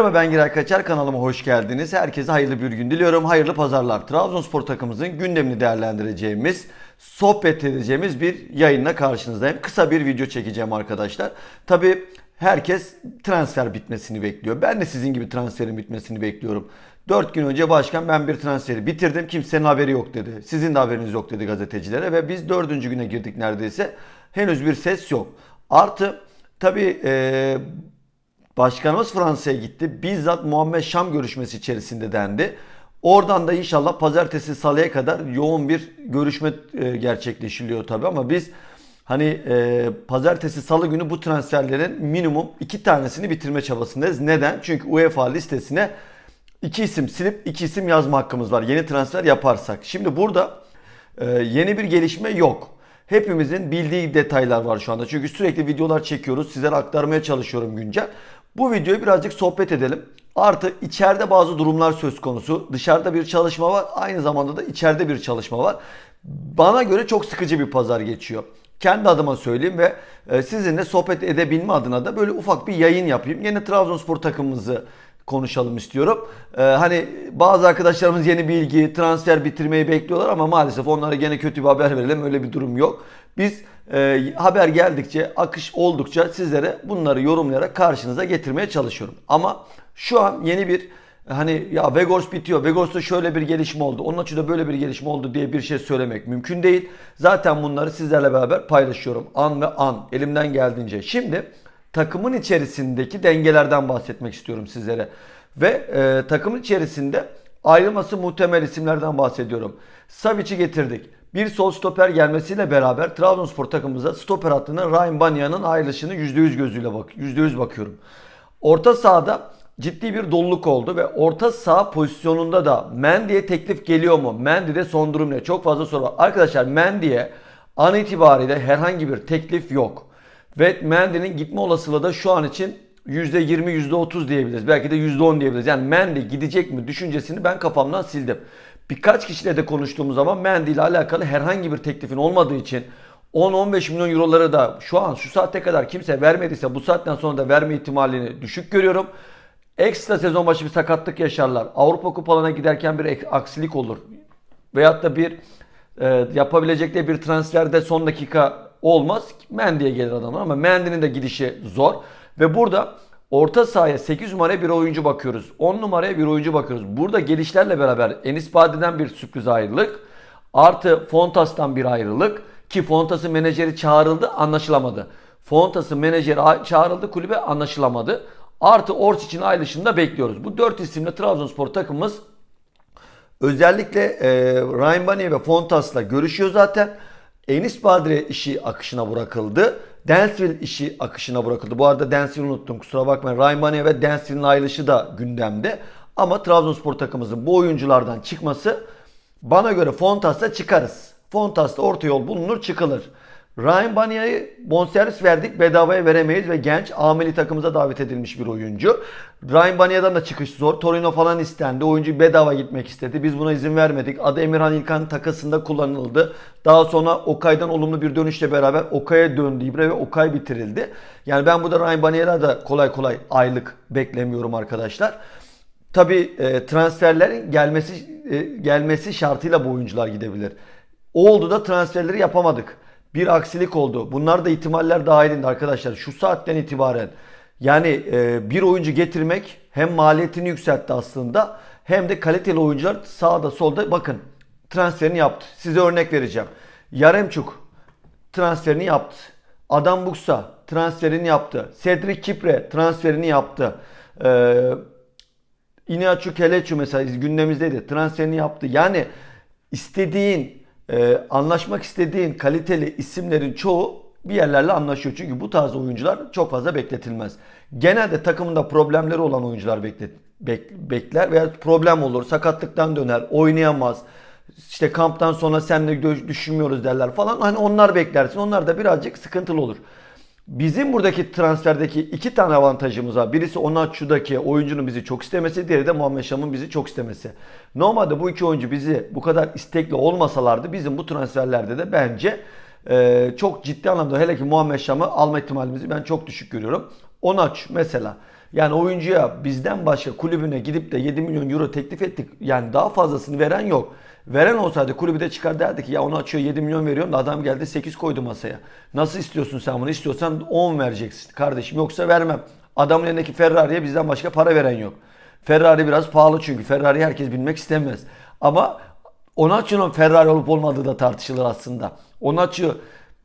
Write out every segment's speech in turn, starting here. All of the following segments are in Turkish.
Merhaba ben Giray Kaçar kanalıma hoş geldiniz. Herkese hayırlı bir gün diliyorum. Hayırlı pazarlar. Trabzonspor takımımızın gündemini değerlendireceğimiz, sohbet edeceğimiz bir yayınla karşınızdayım. Kısa bir video çekeceğim arkadaşlar. Tabi herkes transfer bitmesini bekliyor. Ben de sizin gibi transferin bitmesini bekliyorum. 4 gün önce başkan ben bir transferi bitirdim. Kimsenin haberi yok dedi. Sizin de haberiniz yok dedi gazetecilere ve biz 4. güne girdik neredeyse. Henüz bir ses yok. Artı tabi Başkanımız Fransa'ya gitti. Bizzat Muhammed Şam görüşmesi içerisinde dendi. Oradan da inşallah pazartesi salıya kadar yoğun bir görüşme e, gerçekleşiliyor tabii ama biz hani e, pazartesi salı günü bu transferlerin minimum iki tanesini bitirme çabasındayız. Neden? Çünkü UEFA listesine iki isim silip iki isim yazma hakkımız var. Yeni transfer yaparsak. Şimdi burada e, yeni bir gelişme yok. Hepimizin bildiği detaylar var şu anda. Çünkü sürekli videolar çekiyoruz. Sizlere aktarmaya çalışıyorum güncel. Bu videoyu birazcık sohbet edelim. Artı içeride bazı durumlar söz konusu. Dışarıda bir çalışma var. Aynı zamanda da içeride bir çalışma var. Bana göre çok sıkıcı bir pazar geçiyor. Kendi adıma söyleyeyim ve e, sizinle sohbet edebilme adına da böyle ufak bir yayın yapayım. Yine Trabzonspor takımımızı konuşalım istiyorum. Ee, hani bazı arkadaşlarımız yeni bilgi, transfer bitirmeyi bekliyorlar ama maalesef onlara gene kötü bir haber verelim. Öyle bir durum yok. Biz e, haber geldikçe, akış oldukça sizlere bunları yorumlayarak karşınıza getirmeye çalışıyorum. Ama şu an yeni bir hani ya Vegors bitiyor. Vegors'ta şöyle bir gelişme oldu. Onun açıda böyle bir gelişme oldu diye bir şey söylemek mümkün değil. Zaten bunları sizlerle beraber paylaşıyorum. An ve an elimden geldiğince. Şimdi takımın içerisindeki dengelerden bahsetmek istiyorum sizlere. Ve e, takımın içerisinde ayrılması muhtemel isimlerden bahsediyorum. Savic'i getirdik. Bir sol stoper gelmesiyle beraber Trabzonspor takımımıza stoper hattına Ryan Banya'nın ayrılışını %100 gözüyle bak %100 bakıyorum. Orta sahada ciddi bir doluluk oldu ve orta saha pozisyonunda da Mendy'ye teklif geliyor mu? Mendy'de son durum ne? Çok fazla soru var. Arkadaşlar Mendy'ye an itibariyle herhangi bir teklif yok. Ve Mendy'nin gitme olasılığı da şu an için %20, %30 diyebiliriz. Belki de %10 diyebiliriz. Yani Mendy gidecek mi düşüncesini ben kafamdan sildim. Birkaç kişiyle de konuştuğumuz zaman Mendy ile alakalı herhangi bir teklifin olmadığı için 10-15 milyon euroları da şu an şu saatte kadar kimse vermediyse bu saatten sonra da verme ihtimalini düşük görüyorum. Ekstra sezon başı bir sakatlık yaşarlar. Avrupa kupalarına giderken bir aksilik olur. Veyahut da bir e, yapabilecekleri bir transferde son dakika olmaz. Mendy'ye gelir adamlar ama Mendy'nin de gidişi zor. Ve burada orta sahaya 8 numaraya bir oyuncu bakıyoruz. 10 numaraya bir oyuncu bakıyoruz. Burada gelişlerle beraber Enis Badi'den bir sürpriz ayrılık. Artı Fontas'tan bir ayrılık. Ki Fontas'ın menajeri çağrıldı anlaşılamadı. Fontas'ın menajeri çağrıldı kulübe anlaşılamadı. Artı Orsic'in ayrılışını da bekliyoruz. Bu 4 isimle Trabzonspor takımımız özellikle e, Ryan Baniye ve Fontas'la görüşüyor zaten. Enis Badre işi akışına bırakıldı. Dansville işi akışına bırakıldı. Bu arada Dansville'i unuttum kusura bakmayın. Raymane ve Dansville'in ayrılışı da gündemde. Ama Trabzonspor takımımızın bu oyunculardan çıkması bana göre Fontas'ta çıkarız. Fontas'ta orta yol bulunur çıkılır. Ryan Banya'yı bonservis verdik bedavaya veremeyiz ve genç ameli takımıza davet edilmiş bir oyuncu. Ryan Banya'dan da çıkış zor. Torino falan istendi. Oyuncu bedava gitmek istedi. Biz buna izin vermedik. Adı Emirhan İlkan takasında kullanıldı. Daha sonra Okay'dan olumlu bir dönüşle beraber Okay'a döndü İbre ve Okay bitirildi. Yani ben burada Ryan Banya'da da kolay kolay aylık beklemiyorum arkadaşlar. Tabi e, transferlerin gelmesi e, gelmesi şartıyla bu oyuncular gidebilir. Oldu da transferleri yapamadık bir aksilik oldu. Bunlar da ihtimaller dahilinde arkadaşlar. Şu saatten itibaren yani e, bir oyuncu getirmek hem maliyetini yükseltti aslında hem de kaliteli oyuncular sağda solda bakın transferini yaptı. Size örnek vereceğim. Yaremçuk transferini yaptı. Adam Buksa transferini yaptı. Cedric Kipre transferini yaptı. Ee, İnaçu Keleçu mesela gündemizdeydi. Transferini yaptı. Yani istediğin e, anlaşmak istediğin kaliteli isimlerin çoğu bir yerlerle anlaşıyor. Çünkü bu tarz oyuncular çok fazla bekletilmez. Genelde takımında problemleri olan oyuncular beklet, bek, bekler veya problem olur. Sakatlıktan döner, oynayamaz. İşte kamptan sonra seninle düşünmüyoruz derler falan. Hani onlar beklersin. Onlar da birazcık sıkıntılı olur. Bizim buradaki transferdeki iki tane avantajımız var. Birisi Onaçu'daki oyuncunun bizi çok istemesi, diğeri de Muhammed Şam'ın bizi çok istemesi. Normalde bu iki oyuncu bizi bu kadar istekli olmasalardı bizim bu transferlerde de bence e, çok ciddi anlamda hele ki Muhammed Şam'ı alma ihtimalimizi ben çok düşük görüyorum. Onaç mesela. Yani oyuncuya bizden başka kulübüne gidip de 7 milyon euro teklif ettik. Yani daha fazlasını veren yok. Veren olsaydı kulübü de çıkar derdi ki ya onu açıyor 7 milyon veriyorum da adam geldi 8 koydu masaya. Nasıl istiyorsun sen bunu? İstiyorsan 10 vereceksin kardeşim yoksa vermem. Adamın elindeki Ferrari'ye bizden başka para veren yok. Ferrari biraz pahalı çünkü Ferrari herkes binmek istemez. Ama Onacio'nun Ferrari olup olmadığı da tartışılır aslında. Onaccio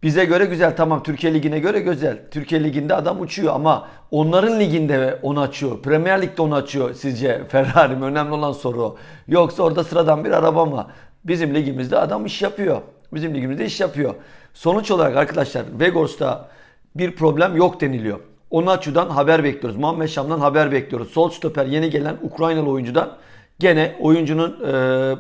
bize göre güzel tamam Türkiye Ligi'ne göre güzel. Türkiye Ligi'nde adam uçuyor ama onların liginde onu açıyor. Premier Lig'de onu açıyor sizce Ferrari mi? Önemli olan soru o. Yoksa orada sıradan bir araba mı? Bizim ligimizde adam iş yapıyor. Bizim ligimizde iş yapıyor. Sonuç olarak arkadaşlar Vegors'ta bir problem yok deniliyor. Onacio'dan haber bekliyoruz. Muhammed Şam'dan haber bekliyoruz. Sol stoper yeni gelen Ukraynalı oyuncudan gene oyuncunun e,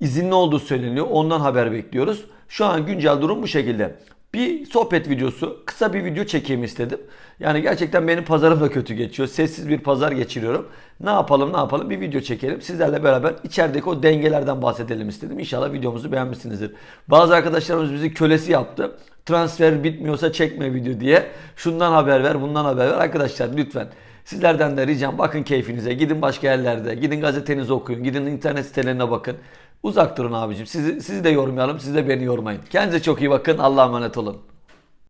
izinli olduğu söyleniyor. Ondan haber bekliyoruz. Şu an güncel durum bu şekilde. Bir sohbet videosu, kısa bir video çekeyim istedim. Yani gerçekten benim pazarım da kötü geçiyor. Sessiz bir pazar geçiriyorum. Ne yapalım ne yapalım bir video çekelim. Sizlerle beraber içerideki o dengelerden bahsedelim istedim. İnşallah videomuzu beğenmişsinizdir. Bazı arkadaşlarımız bizi kölesi yaptı. Transfer bitmiyorsa çekme video diye. Şundan haber ver, bundan haber ver. Arkadaşlar lütfen Sizlerden de ricam bakın keyfinize. Gidin başka yerlerde. Gidin gazetenizi okuyun. Gidin internet sitelerine bakın. Uzak durun abicim. Sizi, sizi de yormayalım. Siz de beni yormayın. Kendinize çok iyi bakın. Allah'a emanet olun.